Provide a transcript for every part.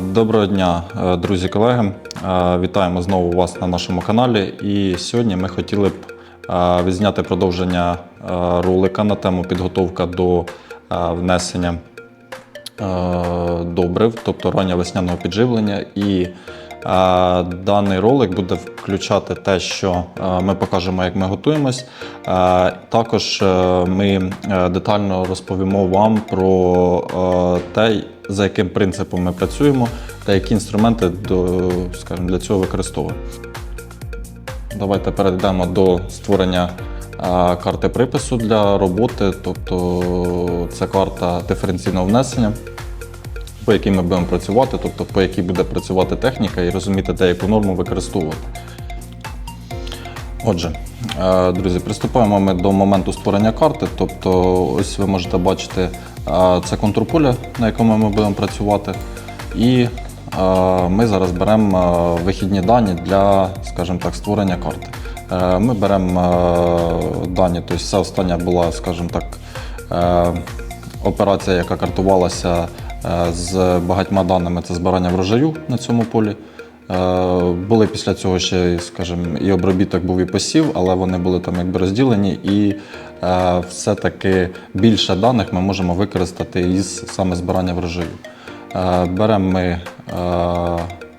Доброго дня, е, друзі колеги. Вітаємо знову вас на нашому каналі. І сьогодні ми хотіли б е, відзняти продовження е, ролика на тему підготовка до внесення добрив, тобто рання весняного підживлення. І даний ролик буде включати те, що ми покажемо, як ми готуємось. Також ми детально розповімо вам про те, за яким принципом ми працюємо та які інструменти до, скажімо, для цього використовуємо. Давайте перейдемо до створення карти припису для роботи, тобто це карта диференційного внесення, по якій ми будемо працювати, тобто по якій буде працювати техніка і розуміти, де яку норму використовувати. Отже, е, друзі, приступаємо ми до моменту створення карти. Тобто, ось ви можете бачити, е, це контур поля, на якому ми будемо працювати. І е, ми зараз беремо вихідні дані для, скажімо так, створення карти. Ми беремо дані, тобто це остання була, скажімо так, операція, яка картувалася з багатьма даними, це збирання врожаю на цьому полі. Е, Були після цього ще, скажімо, і обробіток був і посів, але вони були там якби розділені, і е, все-таки більше даних ми можемо використати із саме збирання врожаю. Е, Беремо ми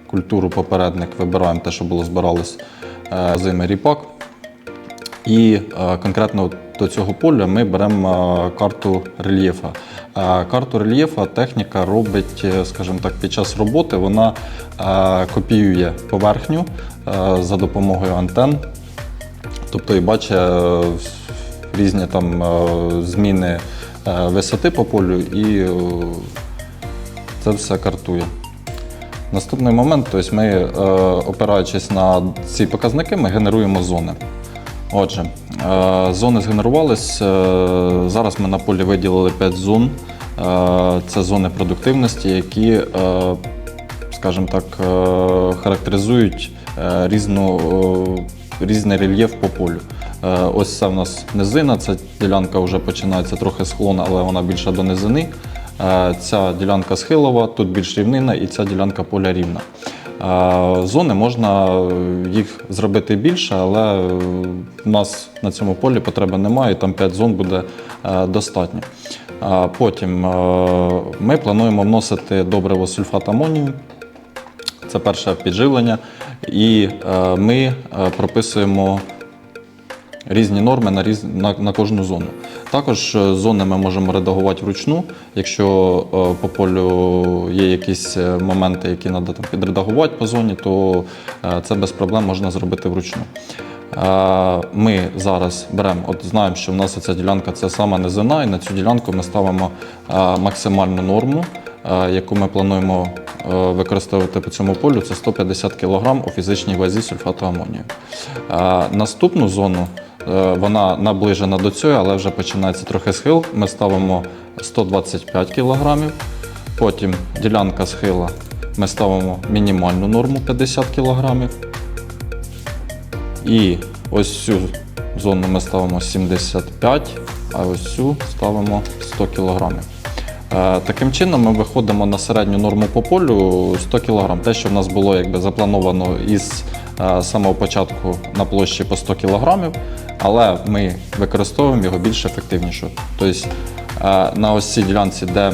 культуру попередник, вибираємо те, що було збиралось зими ріпак. І е, конкретно до цього поля ми беремо е, карту рельєфа. Е, Карту рельєфа техніка робить, скажімо так, під час роботи вона копіює поверхню за допомогою антен, тобто і бачить різні там зміни висоти по полю і це все картує. Наступний момент, тобто ми, опираючись на ці показники, ми генеруємо зони. Отже, е, зони згенерувались. е, Зараз ми на полі виділили 5 зон. Е, Це зони продуктивності, які, скажімо так, характеризують різну, різний рельєф по полю. Ось це в нас низина, ця ділянка вже починається трохи склон, але вона більша до низини. Ця ділянка схилова, тут більш рівнина, і ця ділянка поля рівна. Зони можна е, їх зробити більше, але е, в нас на цьому полі потреби немає, там 5 зон буде е, достатньо. Потім ми плануємо вносити добриво сульфат амонію. Це перше підживлення. І ми прописуємо різні норми на, на кожну зону. Також е, зони ми можемо редагувати вручну. Якщо е, по полю є якісь е, моменти, які треба там підредагувати по зоні, то це без проблем можна зробити вручну. Ми зараз беремо, от знаємо, що в нас ця ділянка це сама низина, і на цю ділянку ми ставимо максимальну норму, яку ми плануємо використовувати по цьому полю. Це 150 кг у фізичній вазі сульфату амонію. Наступну зону вона наближена до цієї, але вже починається трохи схил. Ми ставимо 125 кг. Потім ділянка схила ми ставимо мінімальну норму 50 кг. І ось цю зону ми ставимо 75, а ось цю ставимо 100 кг. Е, Таким чином ми виходимо на середню норму по полю 100 кг. Те, що в нас було якби заплановано із е, самого початку на площі по 100 кг, але ми використовуємо його більш ефективніше. Тобто е, на ось цій ділянці, де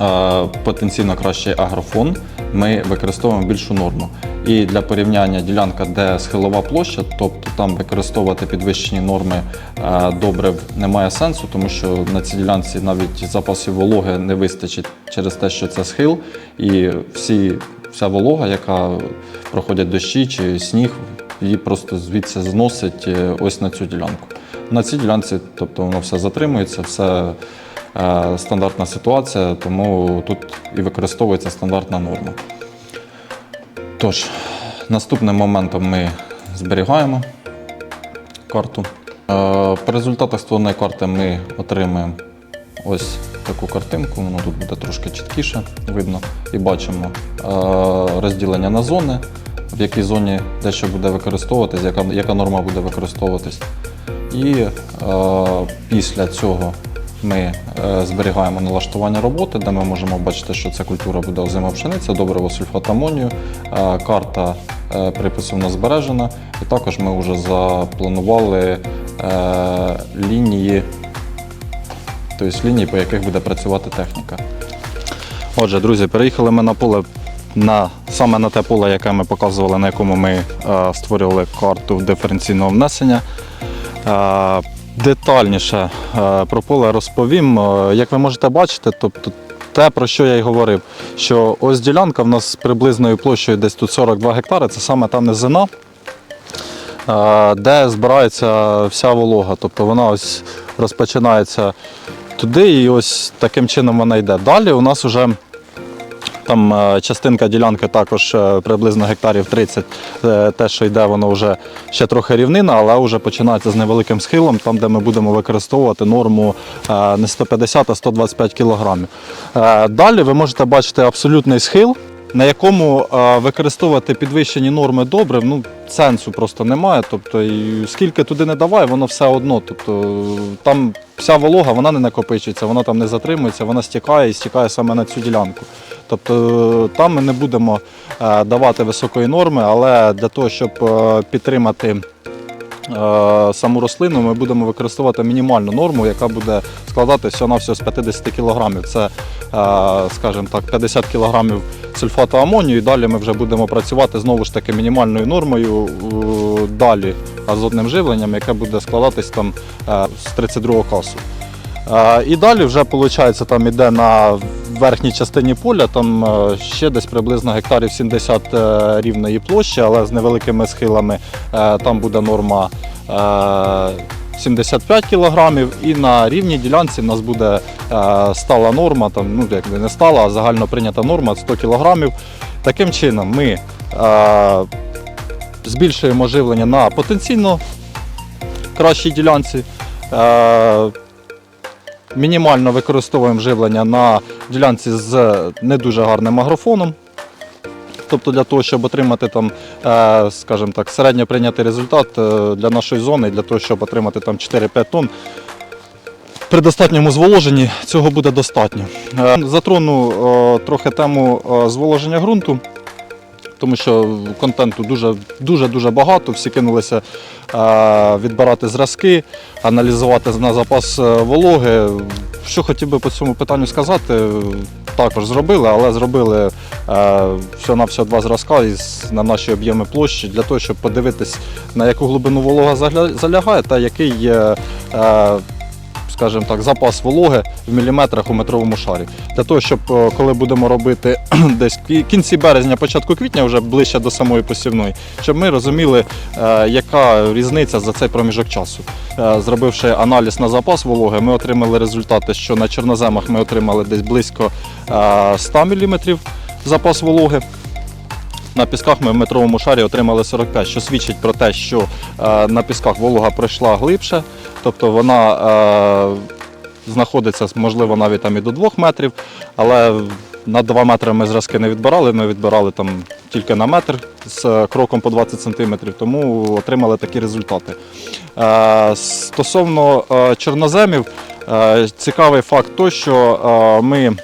е, потенційно кращий агрофон, ми використовуємо більшу норму. І для порівняння ділянка, де схилова площа, тобто там використовувати підвищені норми е, добрив немає сенсу, тому що на цій ділянці навіть запасів вологи не вистачить через те, що це схил, і всі, вся волога, яка проходять дощі чи сніг, її просто звідси зносить е, ось на цю ділянку. На цій ділянці, тобто воно все затримується, все е, стандартна ситуація, тому тут і використовується стандартна норма. Тож, наступним моментом ми зберігаємо карту. Е, По результатах створеної карти ми отримаємо ось таку картинку, воно тут буде трошки чіткіше видно. І бачимо е, розділення на зони, в якій зоні дещо буде використовуватись, яка, яка норма буде використовуватись. І е, після цього ми е, зберігаємо налаштування роботи, де ми можемо бачити, що це культура буде озима пшениця, добриво сульфат амонію, е, карта е, припису в збережена. І також ми вже запланували лінії, тобто лінії, по яких буде працювати техніка. Отже, друзі, переїхали ми на поле на саме на те поле, яке ми показували, на якому ми е, створювали карту диференційного внесення. Е, детальніше е, про поле розповім. Е, як ви можете бачити, тобто те, про що я й говорив, що ось ділянка в нас з приблизною площею десь тут 42 гектари, це саме та низина. е, Де збирається вся волога, тобто вона ось розпочинається туди, і ось таким чином вона йде. Далі у нас вже там е, частинка ділянки також е, приблизно гектарів 30. Е, Те, що йде, воно вже ще трохи рівнина, але вже починається з невеликим схилом, там, де ми будемо використовувати норму не 150, а 125 кілограмів. Далі ви можете бачити абсолютний схил. На якому використовувати підвищені норми добрив, ну сенсу просто немає. Тобто, і скільки туди не давай, воно все одно. Тобто там вся волога вона не накопичується, вона там не затримується, вона стікає і стікає саме на цю ділянку. Тобто там ми не будемо е, давати високої норми, але для того, щоб е, підтримати е, саму рослину, ми будемо використовувати мінімальну норму, яка буде складати всього-навсього з 50 кг. Це, е, скажімо так, 50 кг сульфату амонію. І далі ми вже будемо працювати знову ж таки мінімальною нормою е, далі азотним живленням, яке буде складатись там е, з 32 касу. Е, І далі вже виходить, там іде на верхній частині поля, там е, ще десь приблизно гектарів 70 е, рівної площі, але з невеликими схилами там буде норма е, 75 кілограмів, і на рівній ділянці в нас буде стала норма, там, ну як не стала, а загально прийнята норма 100 кілограмів. Таким чином ми збільшуємо живлення на потенційно кращій ділянці. Е, Мінімально використовуємо живлення на ділянці з не дуже гарним агрофоном. Тобто для того, щоб отримати там, е, скажімо так, середньо прийнятий результат е, для нашої зони, для того, щоб отримати там 4-5 тонн. При достатньому зволоженні цього буде достатньо. Затрону трохи тему зволоження ґрунту, тому що контенту дуже дуже дуже багато. Всі кинулися е, відбирати зразки, аналізувати на запас е, вологи. Що хотів би по цьому питанню сказати, також зробили, але зробили е, всього-навсього два зразка із, на наші об'єми площі для того, щоб подивитись, на яку глибину волога залягає та який є. Е, скажімо так, запас вологи в міліметрах у метровому шарі. Для того, щоб е, коли будемо робити десь кінці березня, початку квітня, вже ближче до самої посівної, щоб ми розуміли, е, яка різниця за цей проміжок часу. Е, Зробивши аналіз на запас вологи, ми отримали результати, що на чорноземах ми отримали десь близько е, 100 мм запас вологи. На пісках ми в метровому шарі отримали 45, що свідчить про те, що е, на пісках волога пройшла глибше, тобто вона е, знаходиться, можливо, навіть там і до 2 метрів, але на 2 метри ми зразки не відбирали, ми відбирали там тільки на метр з кроком по 20 см, тому отримали такі результати. Е, стосовно чорноземів, цікавий факт той, що ми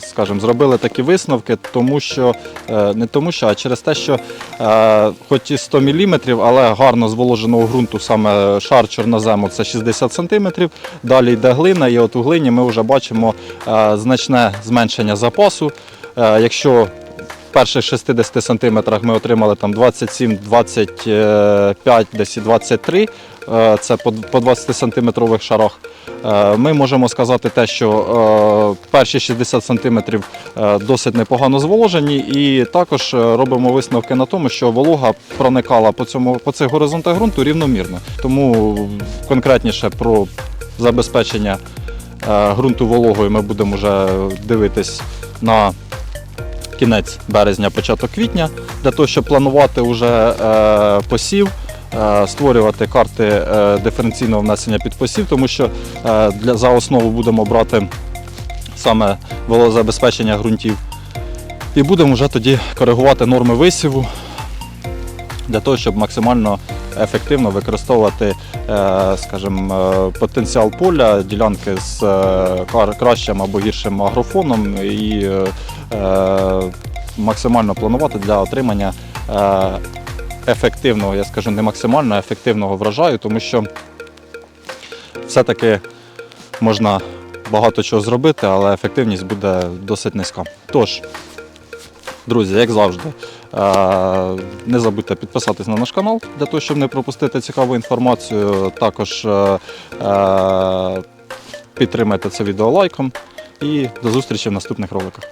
скажімо, зробили такі висновки, тому що е, не тому, що, а через те, що е, хоч і 100 мм, але гарно зволоженого ґрунту, саме шар чорнозему це 60 см. Далі йде глина, і от у глині ми вже бачимо е, значне зменшення запасу. Е, Якщо в перших 60 сантиметрах ми отримали там 27, 25, десь і 23, е, це по по 20 сантиметрових шарах. Е, Ми можемо сказати те, що е, перші 60 сантиметрів досить непогано зволожені, і також робимо висновки на тому, що волога проникала по цьому по цих горизонтах ґрунту рівномірно. Тому конкретніше про забезпечення ґрунту вологою ми будемо вже дивитись на кінець березня, початок квітня, для того, щоб планувати вже е, посів, е, створювати карти е, диференційного внесення під посів, тому що за основу будемо брати саме волозабезпечення ґрунтів. І будемо вже тоді коригувати норми висіву для того, щоб максимально ефективно використовувати, е, скажімо, е, потенціал поля, ділянки з е, кращим або гіршим агрофоном і максимально планувати для отримання ефективного, я скажу не максимально а ефективного врожаю, тому що все-таки можна багато чого зробити, але ефективність буде досить низька. Тож, друзі, як завжди, не забудьте підписатись на наш канал для того, щоб не пропустити цікаву інформацію. Також е, е, підтримайте це відео лайком і до зустрічі в наступних роликах.